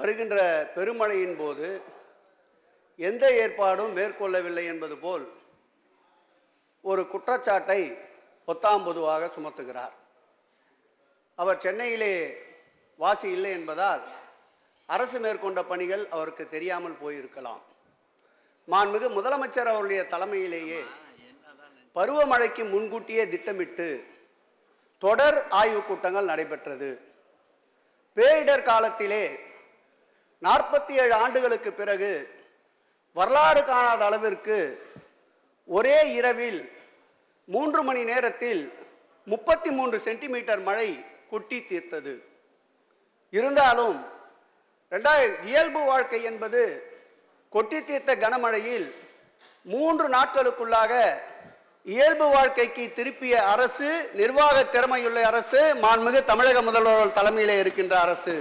வருகின்ற பெருமழையின் போது எந்த ஏற்பாடும் மேற்கொள்ளவில்லை என்பது போல் ஒரு குற்றச்சாட்டை பொத்தாம்பொதுவாக சுமத்துகிறார். அவர் சென்னையிலே வாசி இல்லை என்பதால் அரசு மேற்கொண்ட பணிகள் அவருக்கு தெரியாமல் போயிருக்கலாம். மாண்புமிகு முதலமைச்சர் அவருடைய தலைமையிலேயே பருவமழைக்கு முன்கூட்டியே திட்டமிட்டு தொடர் ஆய்வுக் கூட்டங்கள் நடைபெற்றது. பேரிடர் காலத்திலே நாற்பத்தி ஏழு ஆண்டுகளுக்கு பிறகு வரலாறு காணாத அளவிற்கு ஒரே இரவில் மூன்று மணி நேரத்தில் முப்பத்தி மூன்று சென்டிமீட்டர் மழை கொட்டி தீர்த்தது. இருந்தாலும் ரெண்டாய இயல்பு வாழ்க்கை என்பது கொட்டி தீர்த்த கனமழையில் மூன்று நாட்களுக்குள்ளாக இயல்பு வாழ்க்கைக்கு திருப்பிய அரசு நிர்வாக திறமையுள்ள அரசு மாண்புமிகு தமிழக முதல்வர் தலைமையிலே இருக்கின்ற அரசு.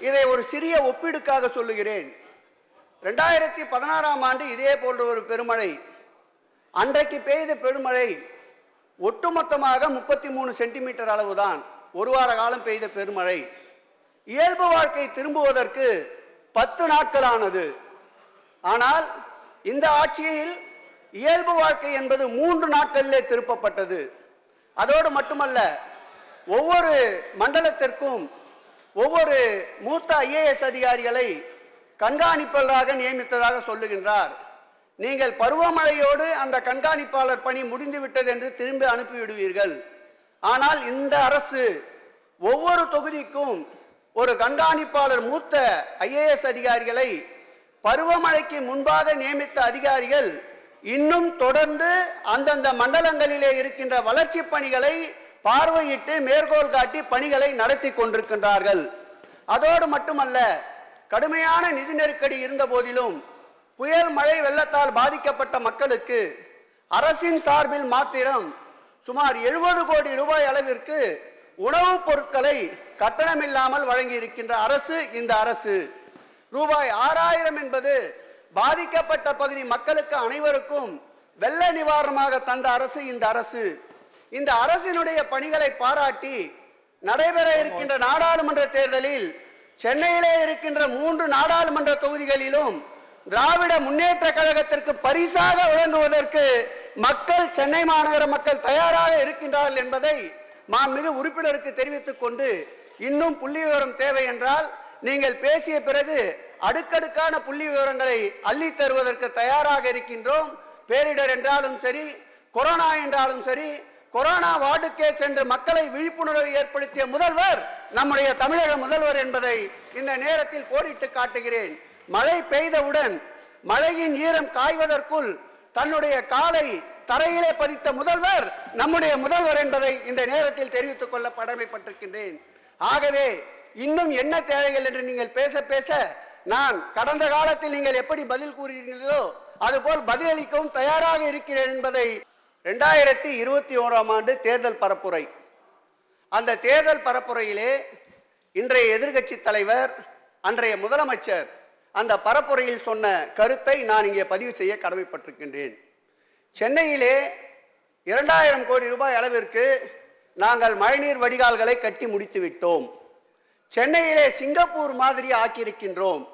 இதை ஒரு சிறிய ஒப்பீடுக்காக சொல்லுகிறேன். ரெண்டாயிரத்தி பதினாறாம் ஆண்டு இதே போன்ற ஒரு பெருமழை அன்றைக்கு பெய்த பெருமழை ஒட்டுமொத்தமாக முப்பத்தி மூணு சென்டிமீட்டர் அளவுதான் ஒரு வார காலம் பெய்த பெருமழை. இயல்பு வாழ்க்கை திரும்புவதற்கு பத்து நாட்கள் ஆனது ஆனால் இந்த ஆட்சியில் இயல்பு வாழ்க்கை என்பது மூன்று நாட்களிலே திருப்பப்பட்டது. அதோடு மட்டுமல்ல ஒவ்வொரு மண்டலத்திற்கும் ஒவ்வொரு மூத்த ஐஏஎஸ் அதிகாரிகளை கண்காணிப்பாளராக நியமித்ததாக சொல்லுகின்றார். நீங்கள் பருவமழையோடு அந்த கண்காணிப்பாளர் பணி முடிந்துவிட்டது என்று திரும்பி அனுப்பிவிடுவீர்கள். ஆனால் இந்த அரசு ஒவ்வொரு தொகுதிக்கும் ஒரு கண்காணிப்பாளர் மூத்த ஐஏஎஸ் அதிகாரிகளை பருவமழைக்கு முன்பாக நியமித்த அதிகாரிகள் இன்னும் தொடர்ந்து அந்தந்த மண்டலங்களிலே இருக்கின்ற வளர்ச்சி பணிகளை பார்வையிட்டு மேற்கோள் காட்டி பணிகளை நடத்தி கொண்டிருக்கின்றார்கள். அதோடு மட்டுமல்ல கடுமையான நிதி நெருக்கடி இருந்த போதிலும் புயல் மழை வெள்ளத்தால் பாதிக்கப்பட்ட மக்களுக்கு அரசின் சார்பில் மாத்திரம் சுமார் எழுபது கோடி ரூபாய் அளவிற்கு உணவுப் பொருட்களை கட்டணமில்லாமல் வழங்கி இருக்கின்ற அரசு இந்த அரசு. ரூபாய் ஆறாயிரம் என்பது பாதிக்கப்பட்ட பகுதி மக்களுக்கு அனைவருக்கும் வெள்ள நிவாரணமாக தந்த அரசு இந்த அரசு. இந்த அரசினுடைய பணிகளை பாராட்டி நடைபெற இருக்கின்ற நாடாளுமன்ற தேர்தலில் சென்னையிலே இருக்கின்ற மூன்று நாடாளுமன்ற தொகுதிகளிலும் திராவிட முன்னேற்ற கழகத்திற்கு பரிசாக வழங்குவதற்கு மக்கள் சென்னை மாநகர மக்கள் தயாராக இருக்கின்றார்கள் என்பதை மாண்புமிகு உறுப்பினருக்கு தெரிவித்துக் கொண்டு இன்னும் புள்ளி விவரம் தேவை என்றால் நீங்கள் பேசிய பிறகு அடுக்கடுக்கான புள்ளி விவரங்களை அள்ளி தருவதற்கு தயாராக இருக்கின்றோம். பேரிடர் என்றாலும் சரி கொரோனா என்றாலும் சரி கொரோனா வார்டுக்கே சென்று மக்களை விழிப்புணர்வை ஏற்படுத்திய முதல்வர் நம்முடைய தமிழக முதல்வர் என்பதை இந்த நேரத்தில் கோடிட்டு காட்டுகிறேன். மழை பெய்தவுடன் மழையின் ஈரம் காய்வதற்குள் தன்னுடைய காலை தரையிலே பதித்த முதல்வர் நம்முடைய முதல்வர் என்பதை இந்த நேரத்தில் தெரிவித்துக் கொள்ள கடமைப்பட்டிருக்கின்றேன் ஆகவே இன்னும் என்ன தேவைகள் என்று நீங்கள் பேச பேச நான் கடந்த காலத்தில் நீங்கள் எப்படி பதில் கூறுகிறீர்களோ அதுபோல் பதிலளிக்கவும் தயாராக இருக்கிறேன் என்பதை ரெண்டாயிரத்தி இருபத்தி ஓராம் ஆண்டு தேர்தல் பரப்புரை. அந்த தேர்தல் பரப்புரையிலே இன்றைய எதிர்க்கட்சி தலைவர் அன்றைய முதலமைச்சர் அந்த பரப்புரையில் சொன்ன கருத்தை நான் இங்கே பதிவு செய்ய கடமைப்பட்டிருக்கின்றேன். சென்னையிலே இரண்டாயிரம் கோடி ரூபாய் அளவிற்கு நாங்கள் மழைநீர் வடிகால்களை கட்டி முடித்து விட்டோம். சென்னையிலே சிங்கப்பூர் மாதிரி ஆக்கியிருக்கின்றோம்.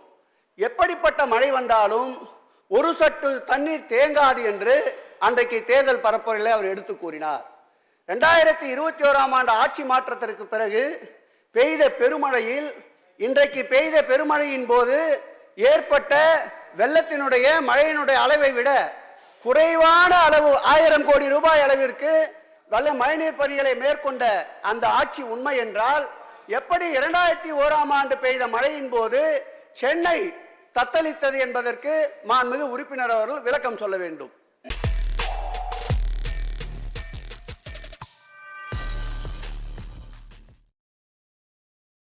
எப்படிப்பட்ட மழை வந்தாலும் ஒரு சட்டு தண்ணீர் தேங்காது என்று அன்றைக்கு தேர்தல் பரப்புரையில் அவர் எடுத்து கூறினார். ரெண்டாயிரத்தி இருபத்தி ஓராம் ஆண்டு ஆட்சி மாற்றத்திற்கு பிறகு பெய்த பெருமழையில் இன்றைக்கு பெய்த பெருமழையின் போது ஏற்பட்ட வெள்ளத்தினுடைய மழையினுடைய அளவை விட குறைவான அளவு ஆயிரம் கோடி ரூபாய் அளவிற்கு வெள்ள மழைநீர் பணிகளை மேற்கொண்ட அந்த ஆட்சி உண்மை என்றால் எப்படி இரண்டாயிரத்தி ஓராம் ஆண்டு பெய்த மழையின் போது சென்னை தத்தளித்தது என்பதற்கு மாண்புமிகு உறுப்பினர் அவர்கள் விளக்கம் சொல்ல வேண்டும்.